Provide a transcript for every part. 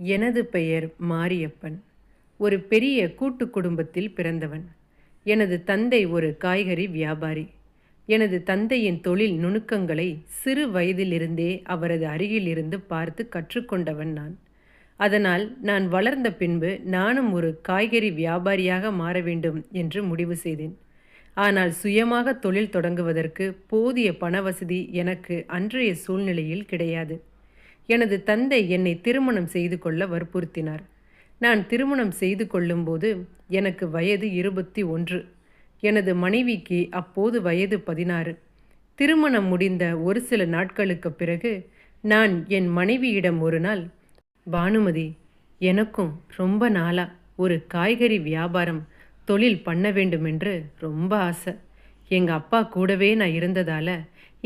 எனது பெயர் மாரியப்பன். ஒரு பெரிய கூட்டு குடும்பத்தில் பிறந்தவன். எனது தந்தை ஒரு காய்கறி வியாபாரி. எனது தந்தையின் தொழில் நுணுக்கங்களை சிறு வயதிலிருந்தே அவரது அருகிலிருந்து பார்த்து கற்றுக்கொண்டவன் நான். அதனால் நான் வளர்ந்த பின்பு நானும் ஒரு காய்கறி வியாபாரியாக மாற வேண்டும் என்று முடிவு செய்தேன். ஆனால் சுயமாக தொழில் தொடங்குவதற்கு போதிய பணவசதி எனக்கு அன்றைய சூழ்நிலையில் கிடையாது. எனது தந்தை என்னை திருமணம் செய்து கொள்ள வற்புறுத்தினார். நான் திருமணம் செய்து கொள்ளும்போது எனக்கு வயது இருபத்தி ஒன்று. எனது மனைவிக்கு அப்போது வயது பதினாறு. திருமணம் முடிந்த ஒரு சில நாட்களுக்கு பிறகு நான் என் மனைவியிடம் ஒரு நாள் பானுமதி எனக்கும் ரொம்ப நாளா ஒரு காய்கறி வியாபாரம் தொழில் பண்ண வேண்டுமென்று ரொம்ப ஆசை. எங்கள் அப்பா கூடவே நான் இருந்ததால்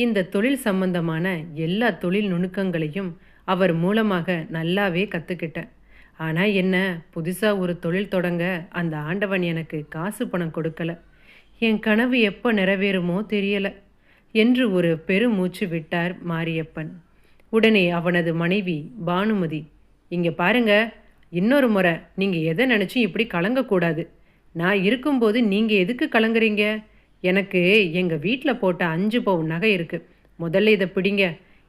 இந்த தொழில் சம்பந்தமான எல்லா தொழில் நுணுக்கங்களையும் அவர் மூலமாக நல்லாவே கற்றுக்கிட்டேன் ஆனால் என்ன புதுசாக ஒரு தொழில் தொடங்க அந்த ஆண்டவன் எனக்கு காசு பணம் கொடுக்கல. என் கனவு எப்போ நிறைவேறுமோ தெரியலை. என்று ஒரு பெருமூச்சு விட்டார் மாரியப்பன். உடனே அவனது மனைவி பானுமதி இங்கே பாருங்க இன்னொரு முறை நீங்கள் எதை நினச்சி இப்படி கலங்கக்கூடாது. நான் இருக்கும்போது நீங்கள் எதுக்கு கலங்குறீங்க? எனக்கு எங்கள் வீட்டில் போட்ட அஞ்சு பவுன் நகை இருக்குது முதல்ல இதை பிடிங்க.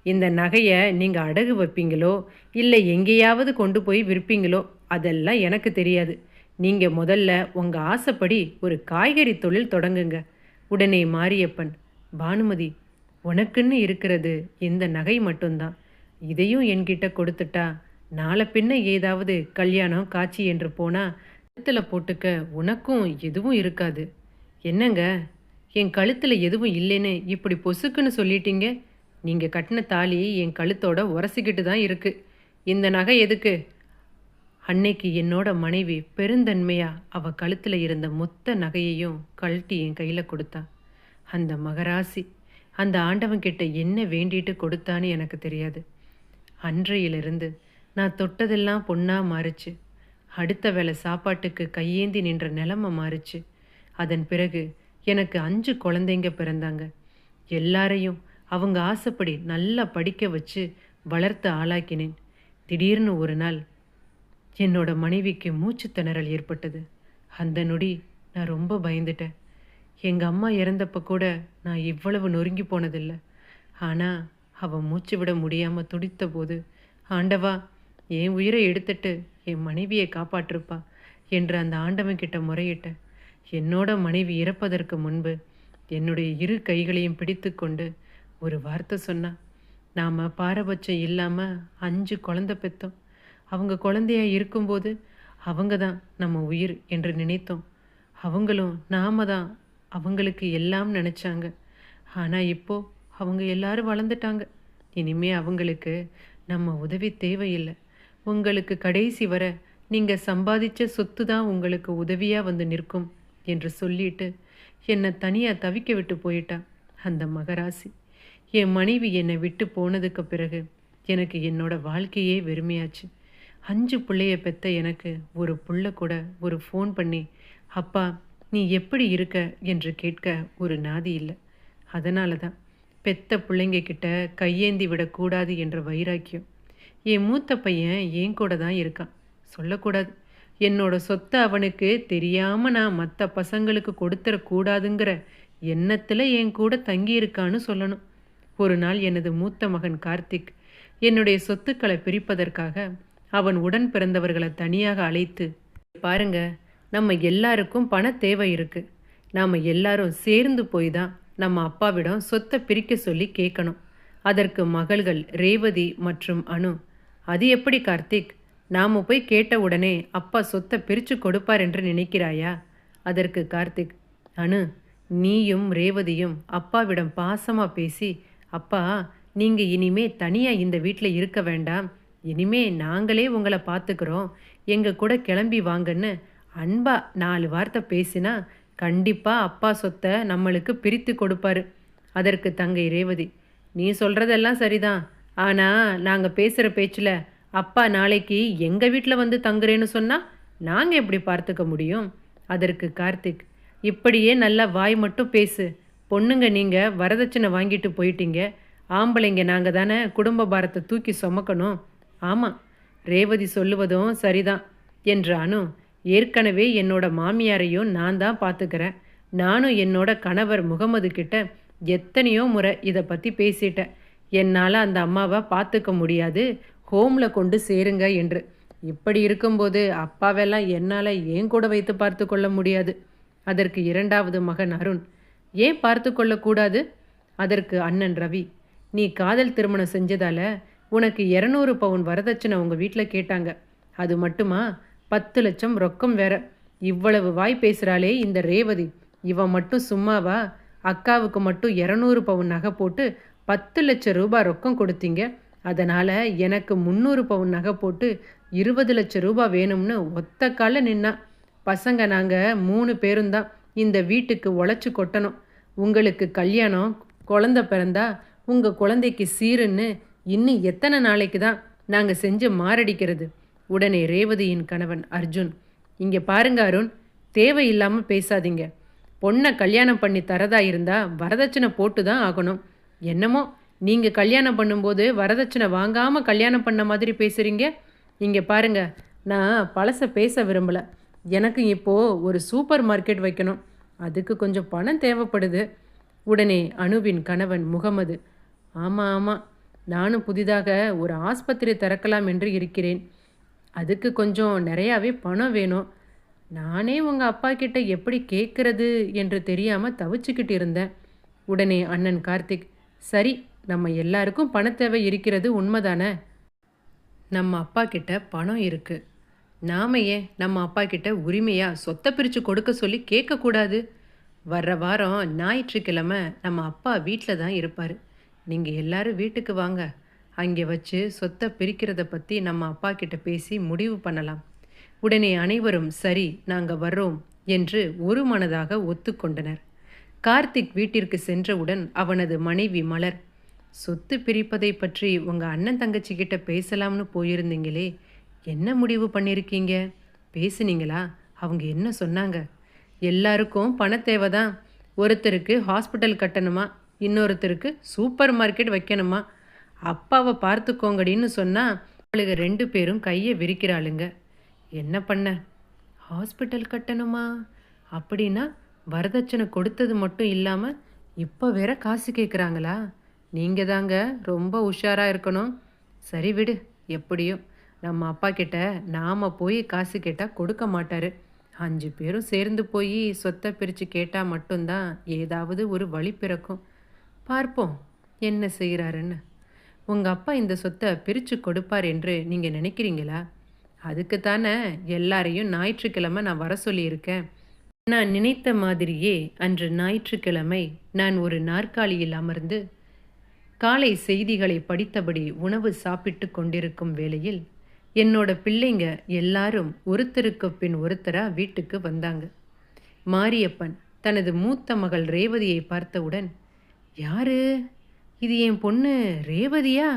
இந்த நகையை நீங்கள் அடகு வைப்பீங்களோ இல்லை எங்கேயாவது கொண்டு போய் விற்பீங்களோ அதெல்லாம் எனக்கு தெரியாது. நீங்கள் முதல்ல உங்கள் ஆசைப்படி ஒரு காய்கறி தொழில் தொடங்குங்க. உடனே மாரியப்பன் பானுமதி உனக்குன்னு இருக்கிறது இந்த நகை மட்டும்தான். இதையும் என்கிட்ட கொடுத்துட்டா நாளை பின்ன ஏதாவது கல்யாணம் காட்சி என்று போனால் கழுத்தில் போட்டுக்க உனக்கும் எதுவும் இருக்காது. என்னங்க? என் கழுத்தில் எதுவும் இல்லைன்னு இப்படி பொசுக்குன்னு சொல்லிட்டீங்க? நீங்கள் கட்டின தாலி என் கழுத்தோட உரசிக்கிட்டு தான் இருக்கு. இந்த நகை எதுக்கு? அன்னைக்கு என்னோட மனைவி பெருந்தன்மையாக அவ கழுத்தில் இருந்த மொத்த நகையையும் கழட்டி என் கையில் கொடுத்தா. அந்த மகராசி அந்த ஆண்டவன்கிட்ட என்ன வேண்டிட்டு கொடுத்தான்னு எனக்கு தெரியாது. அன்றையிலிருந்து நான் தொட்டதெல்லாம் பொண்ணாக மாறுச்சு. அடுத்த வேளை சாப்பாட்டுக்கு கையேந்தி நின்ற நிலமை மாறுச்சு. அதன் பிறகு எனக்கு அஞ்சு குழந்தைங்க பிறந்தாங்க. எல்லாரையும் அவங்க ஆசைப்படி நல்லா படிக்க வச்சு வளர்த்து ஆளாக்கினேன். திடீர்னு ஒரு நாள் என்னோட மனைவிக்கு மூச்சு திணறல் ஏற்பட்டது. அந்த நொடி நான் ரொம்ப பயந்துட்டேன். எங்கள் அம்மா இறந்தப்ப கூட நான் இவ்வளவு நொறுங்கி போனதில்லை. ஆனால் அவள் மூச்சு விட முடியாமல் துடித்த போது ஆண்டவா என் உயிரை எடுத்துட்டு என் மனைவியை காப்பாற்றுப்பா என்று அந்த ஆண்டவன் கிட்ட முறையிட்டேன். என்னோட மனைவி இறப்பதற்கு முன்பு என்னுடைய இரு கைகளையும் பிடித்து கொண்டு ஒரு வார்த்தை சொன்னா நாம் பாரபட்சம் இல்லாமல் அஞ்சு குழந்த பெற்றோம் அவங்க குழந்தையா இருக்கும்போது அவங்க தான் நம்ம உயிர் என்று நினைத்தோம். அவங்களும் நாம தான் அவங்களுக்கு எல்லாம் நினச்சாங்க. ஆனால் இப்போது அவங்க எல்லாரும் வளர்ந்துட்டாங்க. இனிமே அவங்களுக்கு நம்ம உதவி தேவையில்லை. உங்களுக்கு கடைசி வர நீங்கள் சம்பாதிச்ச சொத்து தான் உங்களுக்கு உதவியாக வந்து நிற்கும் என்று சொல்லிட்டு என்னை தனியாக தவிக்க விட்டு போயிட்டா அந்த மகராசி. என் மனைவி என்னை விட்டு போனதுக்கு பிறகு எனக்கு என்னோட வாழ்க்கையே வெறுமையாச்சு. அஞ்சு பிள்ளைய பெத்த எனக்கு ஒரு புள்ள கூட ஒரு ஃபோன் பண்ணி அப்பா நீ எப்படி இருக்க? என்று கேட்க ஒரு நாதி இல்லை. அதனால தான் பெத்த பிள்ளைங்க கிட்ட கையேந்தி விடக்கூடாது என்ற வைராக்கியம். என் மூத்த பையன் என் கூட தான் இருக்கான். சொல்லக்கூடாது. என்னோட சொத்தை அவனுக்கு தெரியாமல் நான் மற்ற பசங்களுக்கு கொடுத்துடக்கூடாதுங்கிற எண்ணத்தில் என் கூட தங்கியிருக்கான்னு சொல்லணும். ஒரு நாள் எனது மூத்த மகன் கார்த்திக் என்னுடைய சொத்துக்களை பிரிப்பதற்காக அவன் உடன் பிறந்தவர்களை தனியாக அழைத்து பாருங்க நம்ம எல்லாருக்கும் பண தேவை இருக்கு. நாம் எல்லாரும் சேர்ந்து போய் தான் நம்ம அப்பாவிடம் சொத்தை பிரிக்க சொல்லி கேட்கணும். அதற்கு மகள்கள் ரேவதி மற்றும் அனு அது எப்படி கார்த்திக்? நாம் போய் கேட்ட உடனே அப்பா சொத்தை பிரித்து கொடுப்பார் என்று நினைக்கிறாயா? அதற்கு கார்த்திக் அனு நீயும் ரேவதியும் அப்பாவிடம் பாசமாக பேசி அப்பா நீங்கள் இனிமே தனியாக இந்த வீட்டில் இருக்க வேண்டாம். இனிமே நாங்களே உங்களை பார்த்துக்கிறோம் எங்கள் கூட கிளம்பி வாங்கன்னு அன்பா நாலு வார்த்தை பேசினா கண்டிப்பாக அப்பா சொத்தை நம்மளுக்கு பிரித்து கொடுப்பாரு. அதற்கு தங்கை ரேவதி நீ சொல்கிறதெல்லாம் சரிதான். ஆனால் நாங்கள் பேசுகிற பேச்சில் அப்பா நாளைக்கு எங்கள் வீட்டில் வந்து தங்குறேன்னு சொன்னால் நாங்கள் எப்படி பார்த்துக்க முடியும்? அதற்கு கார்த்திக் இப்படியே நல்லா வாய் மட்டும் பேசு. பொண்ணுங்க நீங்கள் வரதட்சணை வாங்கிட்டு போயிட்டீங்க. ஆம்பளைங்க நாங்கள் தானே குடும்ப பாரத்தை தூக்கி சுமக்கணும். ஆமாம் ரேவதி சொல்லுவதும் சரிதான் என்ற அனு ஏற்கனவே என்னோட மாமியாரையும் நான் தான் பார்த்துக்கிறேன் நானும் என்னோட கணவர் முகமது கிட்ட எத்தனையோ முறை இதை பற்றி பேசிட்டேன். என்னால் அந்த அம்மாவை பார்த்துக்க முடியாது. ஹோமில் கொண்டு சேருங்க என்று. இப்படி இருக்கும்போது அப்பாவெல்லாம் என்னால் ஏன் கூட வைத்து பார்த்து கொள்ள முடியாது. அதற்கு இரண்டாவது மகன் அருண் ஏன் பார்த்து கொள்ளக்கூடாது? அதற்கு அண்ணன் ரவி நீ காதல் திருமணம் செஞ்சதால உனக்கு இரநூறு பவுன் வரதட்சணை உங்கள் வீட்டில் கேட்டாங்க. அது மட்டுமா? பத்து லட்சம் ரொக்கம் வேற. இவ்வளவு வாய் பேசுகிறாளே இந்த ரேவதி. இவன் மட்டும் சும்மாவா? அக்காவுக்கு மட்டும் இரநூறு பவுன் நகை போட்டு பத்து லட்சம் ரூபாய் ரொக்கம் கொடுத்தீங்க. அதனால் எனக்கு முந்நூறு பவுன் நகை போட்டு இருபது லட்சம் ரூபாய் வேணும்னு ஒத்த கால நின்னா. பசங்க நாங்கள் மூணு பேரும் தான் இந்த வீட்டுக்கு உழைச்சி கொட்டணும். உங்களுக்கு கல்யாணம் குழந்த பிறந்தா உங்கள் குழந்தைக்கு சீருன்னு இன்னும் எத்தனை நாளைக்கு தான் நாங்கள் செஞ்சு மாரடிக்கிறது? உடனே ரேவதியின் கணவன் அர்ஜுன் இங்கே பாருங்க அருண் தேவையில்லாமல் பேசாதீங்க. பொண்ணை கல்யாணம் பண்ணி தரதா இருந்தால் வரதட்சணை போட்டு தான் ஆகணும். என்னமோ நீங்கள் கல்யாணம் பண்ணும்போது வரதட்சணை வாங்காமல் கல்யாணம் பண்ண மாதிரி பேசுகிறீங்க இங்கே பாருங்க நான் பழச பேச விரும்பலை. எனக்கு இப்போது ஒரு சூப்பர் மார்க்கெட் வைக்கணும். அதுக்கு கொஞ்சம் பணம் தேவைப்படுது. உடனே அனுவின் கணவன் முகமது ஆமாம் ஆமாம் நானும் புதிதாக ஒரு ஆஸ்பத்திரி திறக்கலாம் என்று இருக்கிறேன். அதுக்கு கொஞ்சம் நிறையாவே பணம் வேணும். நானே உங்கள் அப்பா கிட்ட எப்படி கேட்கறது என்று தெரியாமல் தவிச்சுக்கிட்டு இருந்தேன். உடனே அண்ணன் கார்த்திக் சரி நம்ம எல்லாருக்கும் பணத்தேவை இருக்கிறது உண்மைதானே? நம்ம அப்பா கிட்ட பணம் இருக்குது நாம ஏன் நம்ம அப்பா கிட்ட உரிமையா சொத்தை பிரித்து கொடுக்க சொல்லி கேட்கக்கூடாது. வர்ற வாரம் ஞாயிற்றுக்கிழமை நம்ம அப்பா வீட்டில் தான் இருப்பார். நீங்கள் எல்லாரும் வீட்டுக்கு வாங்க. அங்கே வச்சு சொத்தை பிரிக்கிறத பற்றி நம்ம அப்பா கிட்ட பேசி முடிவு பண்ணலாம். உடனே அனைவரும் சரி நாங்கள் வர்றோம் என்று ஒரு மனதாக ஒத்துக்கொண்டனர். கார்த்திக் வீட்டிற்கு சென்றவுடன் அவனது மனைவி மலர் சொத்து பிரிப்பதை பற்றி உங்கள் அண்ணன் தங்கச்சி கிட்ட பேசலாம்னு போயிருந்தீங்களே என்ன முடிவு பண்ணியிருக்கீங்க பேசுனீங்களா? அவங்க என்ன சொன்னாங்க? எல்லாருக்கும் பண தேவை தான் ஒருத்தருக்கு ஹாஸ்பிட்டல் கட்டணுமா? இன்னொருத்தருக்கு சூப்பர் மார்க்கெட் வைக்கணுமா? அப்பாவை பார்த்துக்கோங்கடின்னு சொன்னால் அவளுக்கு ரெண்டு பேரும் கையை விரிக்கிறாளுங்க. என்ன பண்ண? ஹாஸ்பிட்டல் கட்டணுமா? அப்படின்னா வரதட்சணை கொடுத்தது மட்டும் இல்லாமல் இப்போ வேற காசு கேட்குறாங்களா நீங்கள் தாங்க ரொம்ப உஷாராக இருக்கணும். சரி விடு எப்படியும். நம்ம அப்பா கிட்ட நாம் போய் காசு கேட்டால் கொடுக்க மாட்டார். அஞ்சு பேரும் சேர்ந்து போய் சொத்தை பிரித்து கேட்டால் மட்டும்தான் ஏதாவது ஒரு வழி பிறக்கும். பார்ப்போம் என்ன செய்கிறாருன்னு உங்கள் அப்பா இந்த சொத்தை பிரித்து கொடுப்பார் என்று நீங்கள் நினைக்கிறீங்களா? அதுக்கு தானே எல்லாரையும் ஞாயிற்றுக்கிழமை நான் வர சொல்லியிருக்கேன். நான் நினைத்த மாதிரியே அன்று ஞாயிற்றுக்கிழமை நான் ஒரு நாற்காலியில் அமர்ந்து காலை செய்திகளை படித்தபடி உணவு சாப்பிட்டு கொண்டிருக்கும் வேளையில் என்னோட பிள்ளைங்க எல்லாரும் ஒருத்தருக்கு பின் ஒருத்தராக வீட்டுக்கு வந்தாங்க. மாரியப்பன் தனது மூத்த மகள் ரேவதியை பார்த்தவுடன் யாரு? இது என் பொண்ணு ரேவதியா?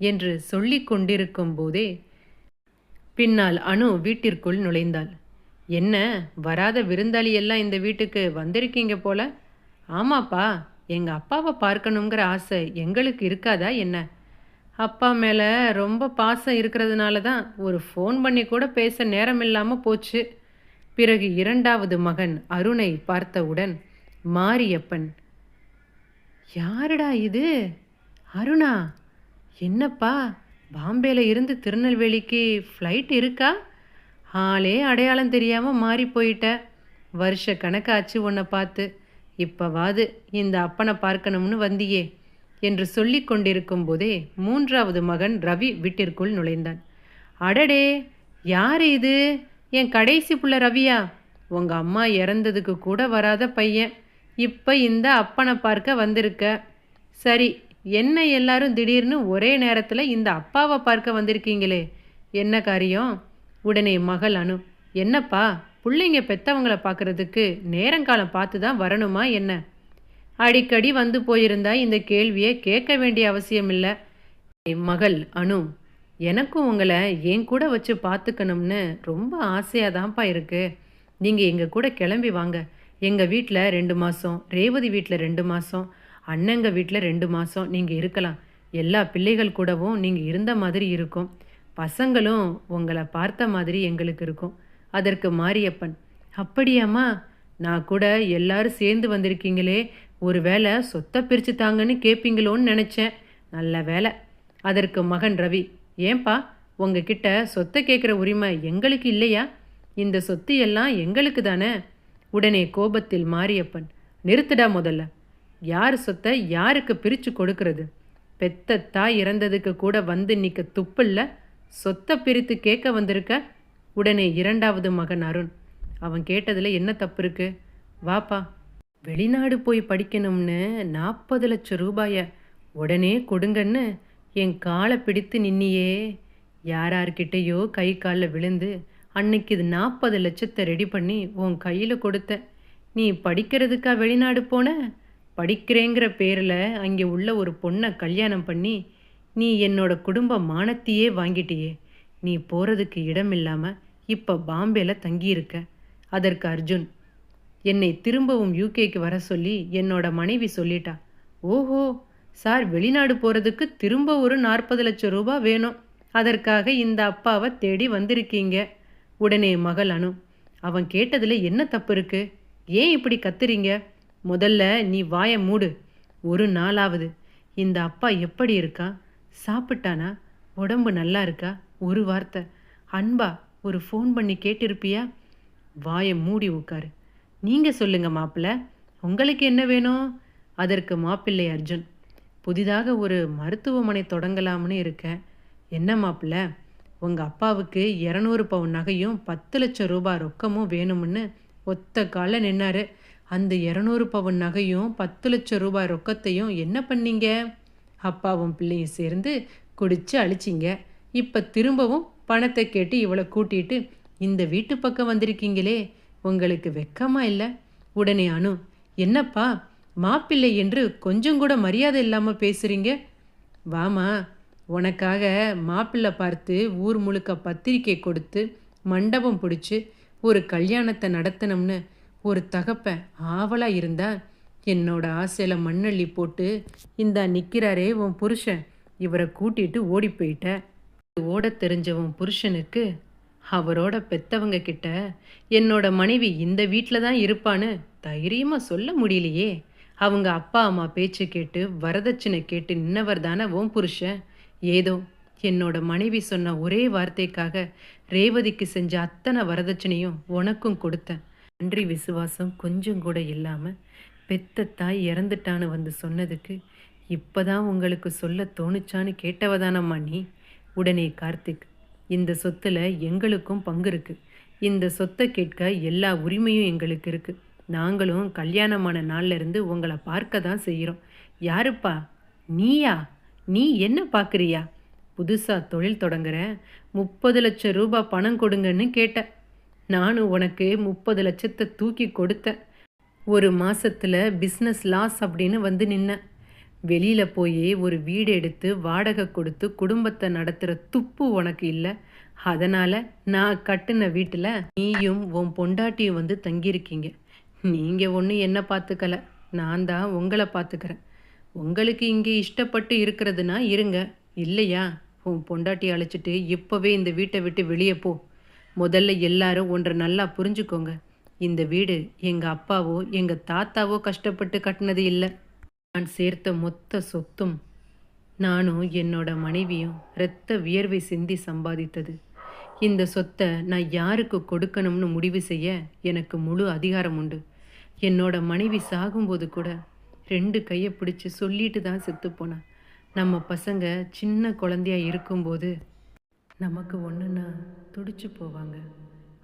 என்று சொல்லிக் கொண்டிருக்கும் போதே பின்னால் அனு வீட்டிற்குள் நுழைந்தாள். என்ன வராத விருந்தாளி எல்லாம் இந்த வீட்டுக்கு வந்திருக்கீங்க போல? ஆமாப்பா எங்கள் அப்பாவை பார்க்கணுங்கிற ஆசை எங்களுக்கு இருக்காதா என்ன? அப்பா மேலே ரொம்ப பாசம் இருக்கிறதுனால தான் ஒரு ஃபோன் பண்ணி கூட பேச நேரம் இல்லாமல் போச்சு. பிறகு இரண்டாவது மகன் அருணை பார்த்தவுடன் மாரியப்பன். யாருடா இது? அருணா. என்னப்பா பாம்பேல இருந்து திருநெல்வேலிக்கு ஃப்ளைட் இருக்கா? ஆளே அடையாளம் தெரியாமல் மாறி போயிட்ட. வருஷ கணக்காச்சு உன்னை பார்த்து. இப்போவாது இந்த அப்பனை பார்க்கணும்னு வந்தியே. என்று சொல்லி கொண்டிருக்கும் போதே மூன்றாவது மகன் ரவி வீட்டிற்குள் நுழைந்தான். அடடே யார் இது? என் கடைசி புள்ள ரவியா? உங்கள் அம்மா இறந்ததுக்கு கூட வராத பையன். இப்போ இந்த அப்பனை பார்க்க வந்திருக்க. சரி என்ன எல்லாரும் திடீர்னு ஒரே நேரத்தில் இந்த அப்பாவை பார்க்க வந்திருக்கீங்களே? என்ன காரியம்? உடனே மகள் அனு என்னப்பா பிள்ளைங்க பெத்தவங்களை பார்க்கறதுக்கு நேரங்காலம் பார்த்து தான் வரணுமா என்ன? அடிக்கடி வந்து போயிருந்தா இந்த கேள்வியை கேட்க வேண்டிய அவசியம் இல்லை மகள் அனு எனக்கும் உங்களை என் கூட வச்சு பார்த்துக்கணும்னு ரொம்ப ஆசையாக தான்ப்பா இருக்குது நீங்கள் எங்கள் கூட கிளம்பி வாங்க. எங்கள் வீட்டில் ரெண்டு மாதம் ரேவதி வீட்டில் ரெண்டு மாதம் அண்ணங்க வீட்டில் ரெண்டு மாதம் நீங்கள் இருக்கலாம். எல்லா பிள்ளைகள் கூடவும் நீங்கள் இருந்த மாதிரி இருக்கும். பசங்களும் உங்களை பார்த்த மாதிரி எங்களுக்கு இருக்கும். அதற்கு மாரியப்பன் அப்படியாம்மா நான் கூட எல்லாரும் சேர்ந்து வந்திருக்கீங்களே ஒரு வேளை சொத்தை பிரித்து தாங்கன்னு கேட்பீங்களோன்னு நினச்சேன். நல்ல வேலை அதற்கு மகன் ரவி ஏன்பா உங்ககிட்ட சொத்தை கேட்குற உரிமை எங்களுக்கு இல்லையா? இந்த சொத்து எல்லாம் எங்களுக்கு தானே? உடனே கோபத்தில் மாரியப்பன் நிறுத்துடா முதல்ல. யார் சொத்தை யாருக்கு பிரித்து கொடுக்கறது? பெத்த தாய் இறந்ததுக்கு கூட வந்து நிற்க துப்பில்ல? சொத்தை பிரித்து கேட்க வந்திருக்க? உடனே இரண்டாவது மகன் அருண் அவன் கேட்டதில் என்ன தப்பு இருக்கு? வாப்பா வெளிநாடு போய் படிக்கணும்னு நாற்பது லட்சம் ரூபாய உடனே கொடுங்கன்னு என் காலை பிடித்து நின்னியே. யாரார்கிட்டேயோ கை காலில் விழுந்து அன்னைக்கு இது நாற்பது லட்சத்தை ரெடி பண்ணி உன் கையில் கொடுத்த. நீ படிக்கிறதுக்கா வெளிநாடு போன? படிக்கிறேங்கிற பேரில் அங்கே உள்ள ஒரு பொண்ணை கல்யாணம் பண்ணி நீ என்னோட குடும்ப மானத்தையே வாங்கிட்டியே. நீ போகிறதுக்கு இடம் இல்லாமல் இப்போ பாம்பேல தங்கியிருக்க. அதற்கு அர்ஜுன் என்னை திரும்பவும் யூகேக்கு வர சொல்லி என்னோட மனைவி சொல்லிட்டா. ஓஹோ சார் வெளிநாடு போகிறதுக்கு திரும்ப ஒரு நாற்பது லட்சம் ரூபாய் வேணும். அதற்காக இந்த அப்பாவை தேடி வந்திருக்கீங்க. உடனே மகள் அனு அவன் கேட்டதில் என்ன தப்பு இருக்கு? ஏன் இப்படி கத்துறீங்க? முதல்ல நீ வாயை மூடு. ஒரு நாளாவது. இந்த அப்பா எப்படி இருக்கா? சாப்பிட்டானா? உடம்பு நல்லா இருக்கா? ஒரு வார்த்தை. அன்பா ஒரு ஃபோன் பண்ணி கேட்டிருப்பியா? வாயை மூடி உட்காரு. நீங்கள் சொல்லுங்கள் மாப்பிள்ள. உங்களுக்கு என்ன வேணும்? அதற்கு மாப்பிள்ளை அர்ஜுன். புதிதாக ஒரு மருத்துவமனை தொடங்கலாம்னு இருக்கேன். என்ன மாப்பிள்ள? உங்கள் அப்பாவுக்கு இரநூறு பவுன் நகையும் பத்து லட்சம் ரூபாய் ரொக்கமும் வேணும்னு ஒத்த காலில் நின்னாரு. அந்த இரநூறு பவுன் நகையும் பத்து லட்சம் ரூபாய் ரொக்கத்தையும் என்ன பண்ணீங்க? அப்பாவும் பிள்ளையும் சேர்ந்து குடித்து அழிச்சிங்க. இப்போ திரும்பவும் பணத்தை கேட்டு இவளை கூட்டிட்டு இந்த வீட்டு பக்கம் வந்திருக்கீங்களே. உங்களுக்கு வெக்கமா இல்லை? உடனே அனு என்னப்பா மாப்பிள்ளை என்று கொஞ்சம் கூட மரியாதை இல்லாமல் பேசுறீங்க? வாமா உனக்காக மாப்பிள்ளை பார்த்து ஊர் முழுக்க பத்திரிக்கை கொடுத்து மண்டபம் பிடிச்சி ஒரு கல்யாணத்தை நடத்தணும்னு ஒரு தகப்பன் ஆவலாக இருந்தா என்னோட ஆசையில் மண்ணள்ளி போட்டு இந்தா நிற்கிறாரே உன் புருஷன். இவரை கூட்டிட்டு ஓடி போயிட்ட. ஓட தெரிஞ்சவன் புருஷனுக்கு அவரோட பெத்தவங்க கிட்ட என்னோட மனைவி இந்த வீட்டில் தான் இருப்பான்னு தைரியமாக சொல்ல முடியலையே. அவங்க அப்பா அம்மா பேச்சு கேட்டு வரதட்சணை கேட்டு நின்னவர் தானே ஓம் புருஷன். ஏதோ என்னோட மனைவி சொன்ன ஒரே வார்த்தைக்காக ரேவதிக்கு செஞ்ச அத்தனை வரதட்சணையும் உனக்கும் கொடுத்தேன். நன்றி விசுவாசம் கொஞ்சம் கூட இல்லாமல் பெத்த தாய் இறந்துட்டான்னு வந்து சொன்னதுக்கு இப்போதான் உங்களுக்கு சொல்ல தோணுச்சான்னு கேட்டவதானம்மா நீ? உடனே கார்த்திக் இந்த சொத்தில் எங்களுக்கும் பங்கு இருக்கு. இந்த சொத்தை கேட்க எல்லா உரிமையும் எங்களுக்கு இருக்கு. நாங்களும் கல்யாணமான நாள்லேருந்து உங்களை பார்க்க தான் செய்கிறோம் யாருப்பா? நீயா? நீ என்ன பார்க்குறியா புதுசாக தொழில் தொடங்குற முப்பது லட்சம் ரூபாய் பணம் கொடுங்கன்னு கேட்டேன் நானும் உனக்கு முப்பது லட்சத்தை தூக்கி கொடுத்தேன். ஒரு மாசத்துல பிஸ்னஸ் லாஸ் அப்படின்னு வந்து நின்னேன். வெளியில் போய் ஒரு வீடு எடுத்து வாடகை கொடுத்து குடும்பத்தை நடத்துகிற துப்பு உனக்கு இல்லை. அதனால் நான் கட்டின வீட்டில் நீயும் உன் பொண்டாட்டியும் வந்து தங்கியிருக்கீங்க. நீங்கள் ஒன்றும் என்ன பார்த்துக்கல நான் தான் உங்களை பார்த்துக்கிறேன் உங்களுக்கு இங்கே இஷ்டப்பட்டு இருக்கிறதுனா இருங்க. இல்லையா? உன் பொண்டாட்டி அழைச்சிட்டு இப்போவே இந்த வீட்டை விட்டு வெளியே போ. முதல்ல எல்லாரும் ஒன்றை நல்லா புரிஞ்சுக்கோங்க. இந்த வீடு எங்கள் அப்பாவோ எங்கள் தாத்தாவோ கஷ்டப்பட்டு கட்டினது இல்லை. நான் சேர்த்த மொத்த சொத்தும் நானும் என்னோட மனைவியும் இரத்த வியர்வை சிந்தி சம்பாதித்தது. இந்த சொத்தை நான் யாருக்கு கொடுக்கணும்னு முடிவு செய்ய எனக்கு முழு அதிகாரம் உண்டு. என்னோட மனைவி சாகும்போது கூட ரெண்டு கையை பிடிச்சி சொல்லிட்டு தான் செத்துப்போனேன் நம்ம பசங்க சின்ன குழந்தையா இருக்கும்போது நமக்கு ஒன்றுன்னா துடிச்சு போவாங்க.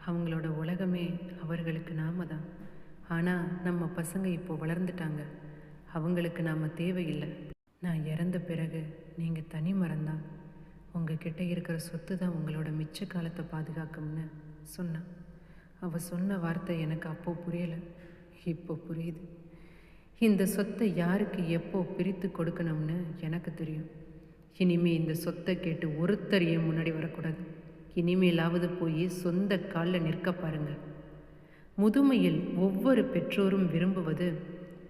அவங்களோட உலகமே அவர்களுக்கு நாம தான் ஆனால் நம்ம பசங்க இப்போ வளர்ந்துட்டாங்க. அவங்களுக்கு நாம் தேவையில்லை. நான் இறந்த பிறகு நீங்கள் தனி மறந்தான் உங்ககிட்ட இருக்கிற சொத்து தான் உங்களோட மிச்ச காலத்தை பாதுகாக்கும்னு சொன்னான் அவள் சொன்ன வார்த்தை எனக்கு அப்போது புரியலை. இப்போ புரியுது. இந்த சொத்தை யாருக்கு எப்போ பிரித்து கொடுக்கணும்னு எனக்கு தெரியும். இனிமே இந்த சொத்தை கேட்டு ஒருத்தர் ஏன் முன்னாடி வரக்கூடாது. இனிமேலாவது போய் சொந்த காலில் நிற்க பாருங்க. முதுமையில் ஒவ்வொரு பெற்றோரும் விரும்புவது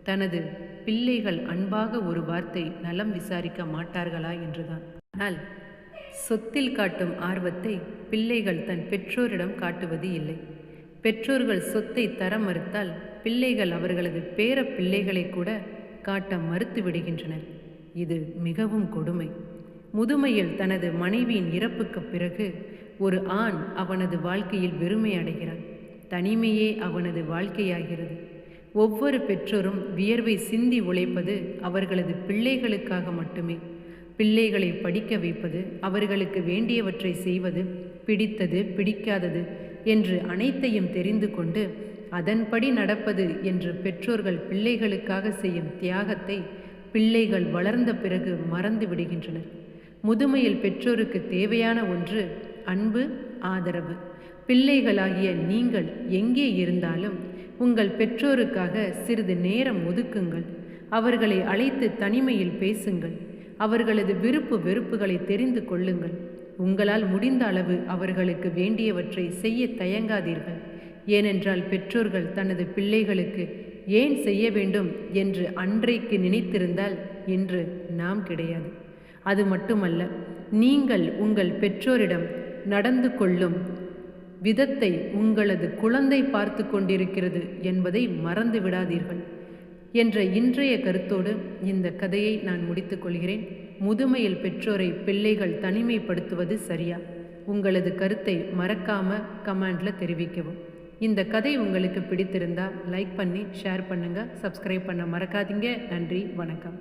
தனது பிள்ளைகள் அன்பாக ஒரு வார்த்தை நலம் விசாரிக்க மாட்டார்களா என்றுதான். ஆனால் சொத்தில் காட்டும் ஆர்வத்தை பிள்ளைகள் தன் பெற்றோரிடம் காட்டுவது இல்லை. பெற்றோர்கள் சொத்தை தர மறுத்தால் பிள்ளைகள் அவர்களது பேர பிள்ளைகளை கூட காட்ட மறுத்து விடுகின்றனர். இது மிகவும் கொடுமை. முதுமையில் தனது மனைவியின் இறப்புக்குப் பிறகு ஒரு ஆண் அவனது வாழ்க்கையில் வெறுமை அடைகிறான். தனிமையே அவனது வாழ்க்கையாகிறது. ஒவ்வொரு பெற்றோரும் வியர்வை சிந்தி உழைப்பது அவர்களது பிள்ளைகளுக்காக மட்டுமே. பிள்ளைகளை படிக்க வைப்பது அவர்களுக்கு வேண்டியவற்றை செய்வது பிடித்தது பிடிக்காதது என்று அனைத்தையும் தெரிந்து கொண்டு அதன்படி நடப்பது என்று பெற்றோர்கள் பிள்ளைகளுக்காக செய்யும் தியாகத்தை பிள்ளைகள் வளர்ந்த பிறகு மறந்து விடுகின்றனர். முதுமையில் பெற்றோருக்கு தேவையான ஒன்று அன்பு ஆதரவு. பிள்ளைகளாகிய நீங்கள் எங்கே இருந்தாலும் உங்கள் பெற்றோருக்காக சிறிது நேரம் ஒதுக்குங்கள். அவர்களை அழைத்து தனிமையில் பேசுங்கள். அவர்களது விருப்பு வெறுப்புகளை தெரிந்து கொள்ளுங்கள். உங்களால் முடிந்த அளவு அவர்களுக்கு வேண்டியவற்றை செய்ய தயங்காதீர்கள். ஏனென்றால் பெற்றோர்கள் தனது பிள்ளைகளுக்கு ஏன் செய்ய வேண்டும் என்று அன்றைக்கு நினைத்திருந்தால் இன்று நாம் கிடையாது. அது மட்டுமல்ல நீங்கள் உங்கள் பெற்றோரிடம் நடந்து கொள்ளும் விதத்தை உங்களது குழந்தை பார்த்து கொண்டிருக்கிறது என்பதை மறந்து விடாதீர்கள் என்ற இன்றைய கருத்தோடு இந்த கதையை நான் முடித்துக் கொள்கிறேன். முதுமையில் பெற்றோரை பிள்ளைகள் தனிமைப்படுத்துவது சரியா? உங்களது கருத்தை மறக்காம கமெண்ட்ல தெரிவிக்கவும். இந்த கதை உங்களுக்கு பிடித்திருந்தா லைக் பண்ணி ஷேர் பண்ணுங்க. சப்ஸ்கிரைப் பண்ண மறக்காதீங்க. நன்றி வணக்கம்.